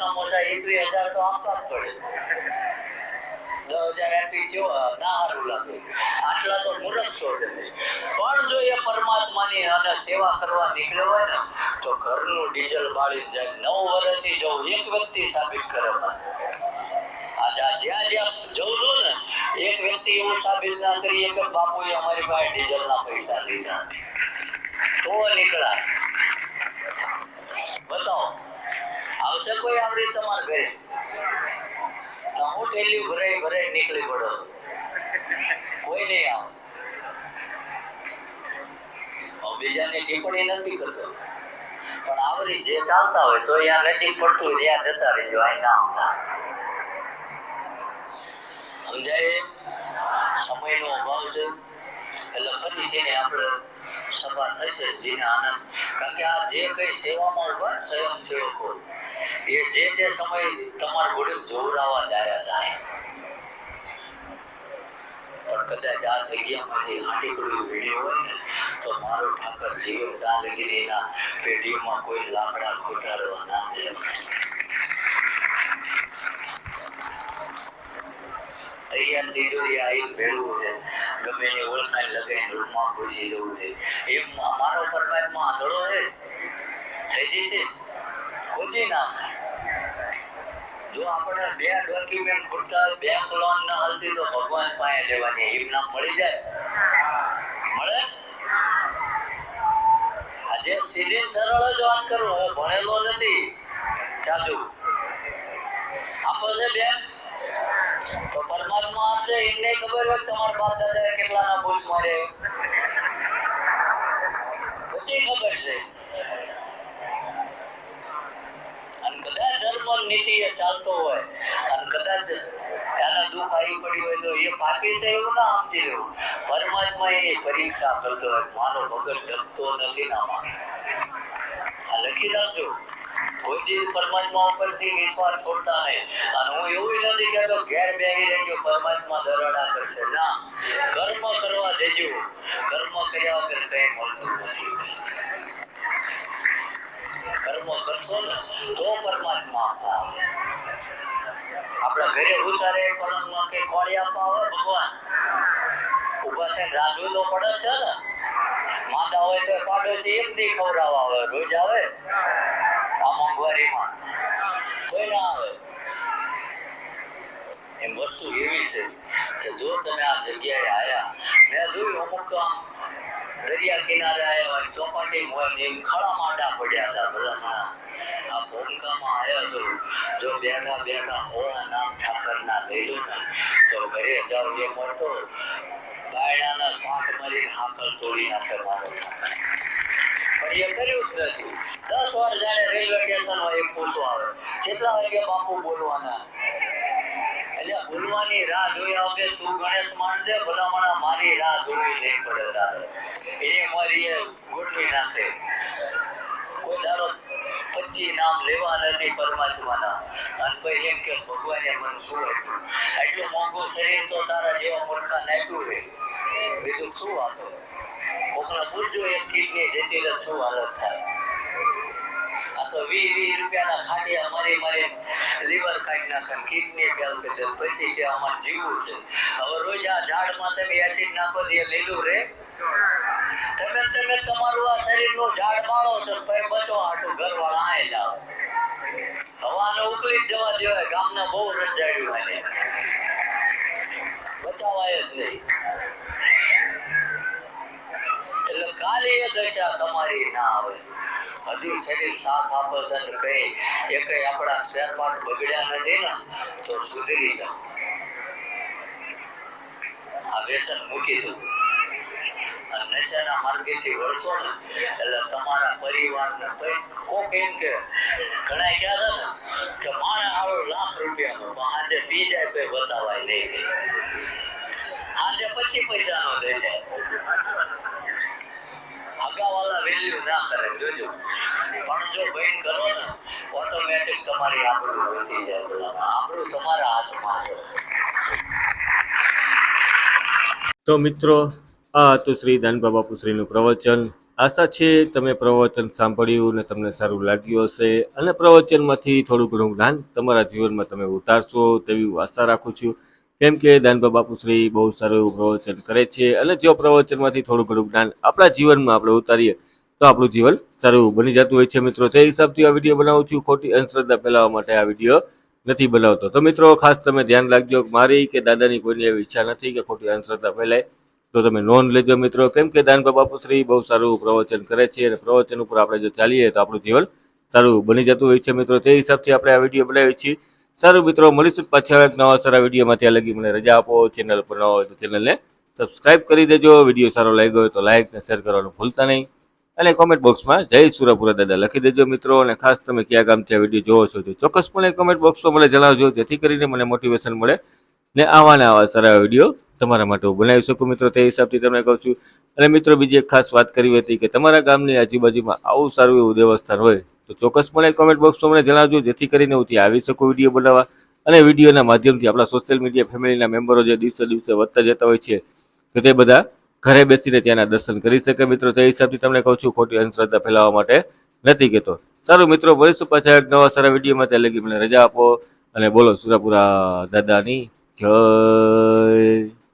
ઓછામાં ઓછા એક બે હજાર તો આપવા જ પડે. દસ હજાર આપી જો ના સારું લાગે. આટલા તો મુરત છોડે પણ જો એ પરમાત્માની અને સેવા કરવા નીકળ્યો હોય ને, તો ઘરનું ડીઝલ બાળીને જાય. નવ વર્ષથી જવું એક વ્યક્તિ સાબિત કરે જ્યાં જ્યાં જવું છું ને, એક વ્યક્તિ એવું સાબિત ના કરી, એક બાપુએ અમારી પાસે ડીઝલ ના પૈસા લીધા. તો નીકળ્યા. બીજાની ટિપ્પણી નથી કરતો. પણ આવરી જે ચાલતા હોય તો અહીંયા નજીક પડતું ત્યાં જતા રહેજો અહીં ના આવતા. સમજાય? સમયનો અભાવ છે. એટલે ફરી તેને આપણે સભા થશે જેને આનંદ. કારણ કે આ જે કઈ સેવામાં પણ સ્વયં સ્વયંસેવકો એ જે જે સમય તમારા ઘોડે જોવડાવવા જાય થાય પણ કદાચ આ જગ્યામાંથી હાંડી પડી વીડિયો તો ઠાકર જીવે ત્યાં લગી એના પેઢીઓમાં કોઈ લાકડા ખોટાડવા ના દે. અહીંયા આવીને ભેળવું છે. ગમે એની ઓળખાણ લગાવીને રૂમમાં ઘૂસી જવું છે. એમ મારો પરમાત્મા આંધળો છે. થઈ જશે ખોટી ના થાય. જો આપણે બે ડોક્યુમેન્ટ હોય, બેંક લોન ના તો ભગવાન પાસે લેવાની એમ ના મળી જાય મળે આજે સીધી સરળ જ વાત કરું હું ભણેલો નથી. ચાલુ. આપો છે બેન. તો પરમાત્મા છે એમને ખબર હોય તમારા બાપ દાદાએ કેટલાના ભૂલ મારે બધી ખબર છે અને કદાચ ધર્મ નીતિ એ ચાલતો હોય અને કદાચ આવી પડ્યું હોય એ પાપી છે એવું ના સમજી લેવું પરમાત્મા એની પરીક્ષા કરતો માનો ભગત ડરતો નથી ના માને. આ લખી રાખજો કોઈ પરમાત્મા ઉપરથી વિશ્વાસ છોડતા નહીં. અને હું એવું નથી કહેતો, ઘેર બેહી રહેજો, પરમાત્મા દરવાડા કરશે. ના. કર્મ કરવા દેજો. કર્મ કર્યા વગર કઈ મળતું નથી. કર્મ કરશો ને, તો પરમાત્મા. આપણા ઘરે ઉતારે પરમ કે કોળી આપવા હોય ભગવાન? ઊભા થઈને રાંધવું તો પડે છે ને? માંદા હોય તો પાડોશી એમ નહીં ખવડાવવા આવે, રોજ આવે? આ મોંઘવારીમાં. કોઈ ના આવે. એમ વસ્તુ એવી છે કે જો તમે આ જગ્યાએ આવ્યા મેં જોયું અમુક આમ દરિયા કિનારે આવ્યા હોય ચોપાટી હોય એમ ખડા માંડા પડ્યા હતા બધા માણસ. આ ભૂમિકામાં આવ્યા છો જો બેઠા બેઠા હોળા નામ ઠાકરના લો ને તો ઘરે જાવ એ મોટો બાયણાના કાંટ મારી હાકલ તોડી નાખે મારો એ કર્યું જ નથી. દસ વાર જયારે રેલવે સ્ટેશનમાં એક પૂછો આવે. કેટલા વાગે બાપુ બોલવાના? એટલે બોલવાની રાહ જોયા આવે તું ગણેશ માંડે ભલામણા મારી રાહ જોવી નહીં પડે તારે એ મારી એ ગોઠવી નાખે કોઈ દાડો પચી લેવા નથી પરમાત્માના. અને એમ કે ભગવાને મને શું આપ્યું એટલું મોંઘું શરીર તો તારા જેવા મોટા નાખ્યું હોય બીજું શું આપે કોકને પૂછજો એક કિડની જતી રહે, શું હાલત થાય? આ તો વીસ વીસ રૂપિયાના ખાડિયા મારી મારી લીવર કાઢી નાખે, કિડની ફેલ કે પછી કે આમાં જીવવું છે. હવે રોજ આ ઝાડમાં તમે એસિડ નાખો એ લીલું રે તમે તમે તમારું આ શરીરનું ઝાડ માળો છો. નહીં એટલે કાલે એ દશા તમારી ના ને કઈ માર્ગેથી વળશો ને, એટલે તમારા પરિવારને કઈ કોક એમ કે ને કે માણસ આવો લાખ રૂપિયાનો પણ આજે પી જાય કોઈ બતાવાય નહીં આજે પચીસ પૈસાનો લઈ જાય હગાવાલા વેલ્યુ ના કરે જોજો પણ જો બહેન કરો ને ઓટોમેટિક તમારી આબરૂ વધી જાય. આબરૂ તમારા હાથમાં તો મિત્રો, આ હતું શ્રી દાનબા પુશ્રીનું પ્રવચન આશા છે તમે પ્રવચન સાંભળ્યું અને તમને સારું લાગ્યું હશે અને પ્રવચનમાંથી થોડું ઘણું જ્ઞાન તમારા જીવનમાં તમે ઉતારશો તેવી હું આશા રાખું છું કેમ કે દાનબા બાપુશ્રી બહુ સારું એવું પ્રવચન કરે છે અને જો પ્રવચનમાંથી થોડું ઘણું જ્ઞાન આપણા જીવનમાં આપણે ઉતારીએ તો આપણું જીવન સારું બની જતું હોય છે મિત્રો. તે હિસાબથી આ વીડિયો બનાવું છું. ખોટી અંધશ્રદ્ધા ફેલાવવા માટે આ વીડિયો નથી બનાવતો. તો મિત્રો, ખાસ તમે ધ્યાન રાખજો મારી કે દાદાની કોઈની એવી ઈચ્છા નથી કે ખોટી અંધશ્રદ્ધા ફેલાય. તો તમે નોંધ લેજો મિત્રો. કેમ કે દાનબા બાપુશ્રી બહુ સારું પ્રવચન કરે છે અને પ્રવચન ઉપર આપણે જો ચાલીએ તો આપણું જીવન સારું બની જતું હોય છે મિત્રો. તે હિસાબથી આપણે આ વીડિયો બનાવીએ છીએ. સારું મિત્રો, મળીશું પાછા એક નવા સારા વિડીયોમાં ત્યાં લગી મને રજા આપો. ચેનલ પર ન હોય તો ચેનલને સબસ્ક્રાઇબ કરી દેજો. વીડિયો સારો લાગ્યો હોય તો લાઇક ને શેર કરવાનું ભૂલતા નહીં. અને કોમેન્ટ બોક્સમાં જય સુરાપુરા દાદા લખી દેજો મિત્રો અને ખાસ તમે કયા ગામથી આ વીડિયો જોવો છો તો ચોક્કસપણે કોમેન્ટ બોક્સમાં મને જણાવજો, જેથી કરીને મને મોટિવેશન મળે ને આવા ને આવા સારા વીડિયો તમારા માટે હું બનાવી શકું મિત્રો. તે હિસાબથી તમને કહું છું. અને મિત્રો, બીજી એક ખાસ વાત કરવી હતી કે તમારા ગામની આજુબાજુમાં આવું સારું એવું દેવસ્થાન હોય તો ચોક્કસપણે કોમેન્ટ બોક્સમાં મને જણાવજો, જેથી કરીને હું ત્યાં આવી શકું વીડિયો બનાવવા. અને વિડીયોના માધ્યમથી આપણા સોશિયલ મીડિયા ફેમિલીના મેમ્બરો જે દિવસે દિવસે વધતા જતા હોય છે, તો તે બધા ઘરે બેસીને ત્યાંના દર્શન કરી શકે મિત્રો. તે હિસાબથી તમને કહું છું, ખોટી અંધશ્રદ્ધા ફેલાવવા માટે નથી કહેતો. સારું મિત્રો, મળીશું પાછા એક નવા સારા વિડીયોમાં. ત્યાં લગી મને રજા આપો અને બોલો સુરાપુરા દાદાની જય.